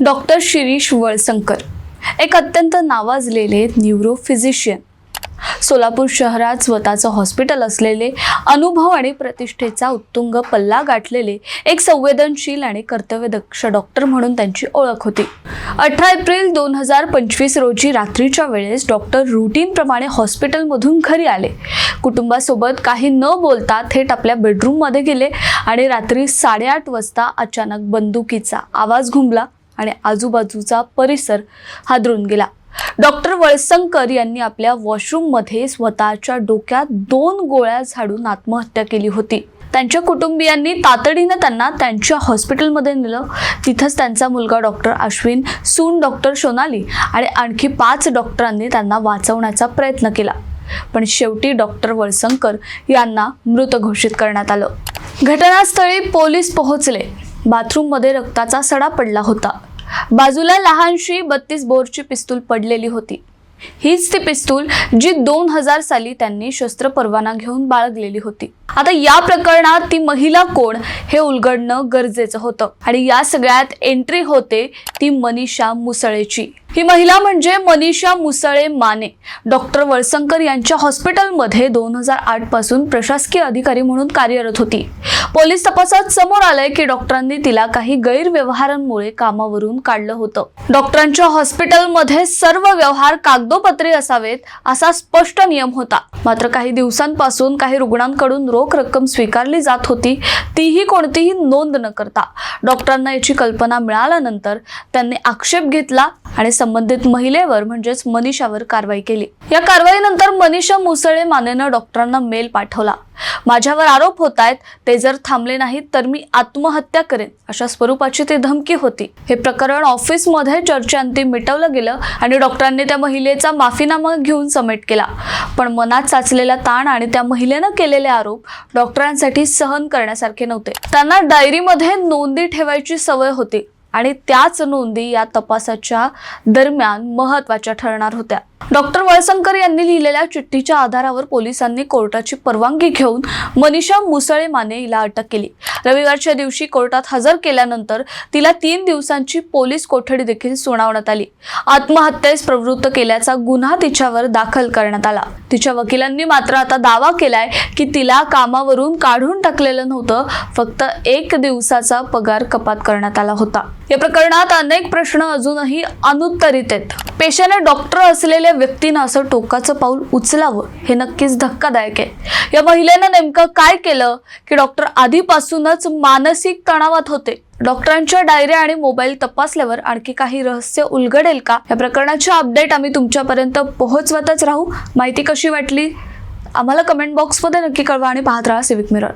Doctor Shirish Walsankar एक अत्यंत नावाजलेले न्यूरो फिजिशियन सोलापूर शहरात स्वतःचं हॉस्पिटल असलेले अनुभव आणि प्रतिष्ठेचा उत्तुंग पल्ला गाठलेले एक संवेदनशील आणि कर्तव्यदक्ष डॉक्टर म्हणून त्यांची ओळख होती. अठरा एप्रिल दोन हजार पंचवीस रोजी रात्रीच्या वेळेस डॉक्टर रुटीनप्रमाणे हॉस्पिटलमधून घरी आले. कुटुंबासोबत काही न बोलता थेट आपल्या बेडरूममध्ये गेले आणि रात्री साडेआठ वाजता अचानक बंदुकीचा आवाज घुमला. आणि आजूबाजूचा परिसर हादरून गेला. डॉक्टर वळसंकर यांनी आपल्या वॉशरूममध्ये स्वतःच्या डोक्यात दोन गोळ्या झाडून आत्महत्या केली होती. त्यांच्या कुटुंबियांनी तातडीनं त्यांना त्यांच्या हॉस्पिटलमध्ये नेलं. तिथंच त्यांचा मुलगा डॉक्टर अश्विन सून डॉक्टर सोनाली आणि आणखी पाच डॉक्टरांनी त्यांना वाचवण्याचा प्रयत्न केला. पण शेवटी डॉक्टर वळसंकर यांना मृत घोषित करण्यात आलं. घटनास्थळी पोलीस पोहोचले. बाथरूममध्ये रक्ताचा सडा पडला होता. बाजूला लहानशी बत्तीस बोरची पिस्तूल पडलेली होती. हीच ती पिस्तूल जी दोन हजार साली त्यांनी शस्त्र परवाना घेऊन बाळगलेली होती. आता या प्रकरणात ती महिला कोण हे उलगडणं गरजेचं होतं. आणि या सगळ्यात एंट्री होते ती मनीषा मुसळेची. ही महिला म्हणजे मनीषा मुसळे माने. डॉक्टर वळसंकर यांच्या हॉस्पिटलमध्ये दोन हजार आठपासून प्रशासकीय अधिकारी म्हणून कार्यरत होती. पोलीस तपासात समोर आलंय की डॉक्टरांनी तिला काही गैरव्यवहारांमुळे कामावरून काढलं होतं. डॉक्टरांच्या हॉस्पिटलमध्ये सर्व व्यवहार कागदोपत्री असावेत असा स्पष्ट नियम होता. मात्र काही दिवसांपासून काही रुग्णांकडून रोख रक्कम स्वीकारली जात होती तीही कोणतीही नोंद न करता. डॉक्टरांना याची कल्पना मिळाल्यानंतर त्यांनी आक्षेप घेतला आणि संबंधित महिलेवर म्हणजेच मनीषावर कारवाई केली. या कारवाईनंतर मनीषा मुसळे मानेनं डॉक्टरांना मेल पाठवला. माझ्यावर आरोप होत आहेत ते जर थांबले नाहीत तर मी आत्महत्या करेन अशा स्वरूपाची ती धमकी होती. हे प्रकरण ऑफिसमध्ये चर्चेअंती मिटवलं गेलं आणि डॉक्टरांनी त्या महिलेचा माफीनामा घेऊन समेट केला. पण मनात साचलेला ताण आणि त्या महिलेनं केलेले आरोप डॉक्टरांसाठी सहन करण्यासारखे नव्हते. त्यांना डायरीमध्ये नोंदी ठेवायची सवय होती. आणि त्याच नोंदी या तपासाच्या दरम्यान महत्त्वाच्या ठरणार होत्या. डॉक्टर वळसंकर यांनी लिहिलेल्या चिठ्ठीच्या आधारावर पोलिसांनी कोर्टाची परवानगी घेऊन मनीषा मुसळे माने हिला अटक केली. रविवारच्या दिवशी कोर्टात हजर केल्यानंतर तिला तीन दिवसांची पोलीस कोठडी देखील सुनावण्यात आली. आत्महत्येस प्रवृत्त केल्याचा गुन्हा तिच्यावर दाखल करण्यात आला. तिच्या वकिलांनी मात्र आता दावा केलाय की तिला कामावरून काढून टाकलेलं नव्हतं फक्त एक दिवसाचा पगार कपात करण्यात आला होता. या प्रकरणात अनेक प्रश्न अजूनही अनुत्तरित आहेत. पेशाने डॉक्टर असलेल्या व्यक्तीनं असं टोकाचं पाऊल उचलावं हे नक्कीच धक्कादायक आहे. या महिलेनं नेमकं काय केलं की डॉक्टर आधीपासूनच मानसिक तणावात होते? डॉक्टरांच्या डायऱ्या आणि मोबाईल तपासल्यावर आणखी काही रहस्य उलगडेल का? या प्रकरणाचे अपडेट आम्ही तुमच्यापर्यंत पोहोचवतच राहू. माहिती कशी वाटली? आम्हाला कमेंट बॉक्समध्ये नक्की कळवा आणि पाहत राहा सिविक मिरर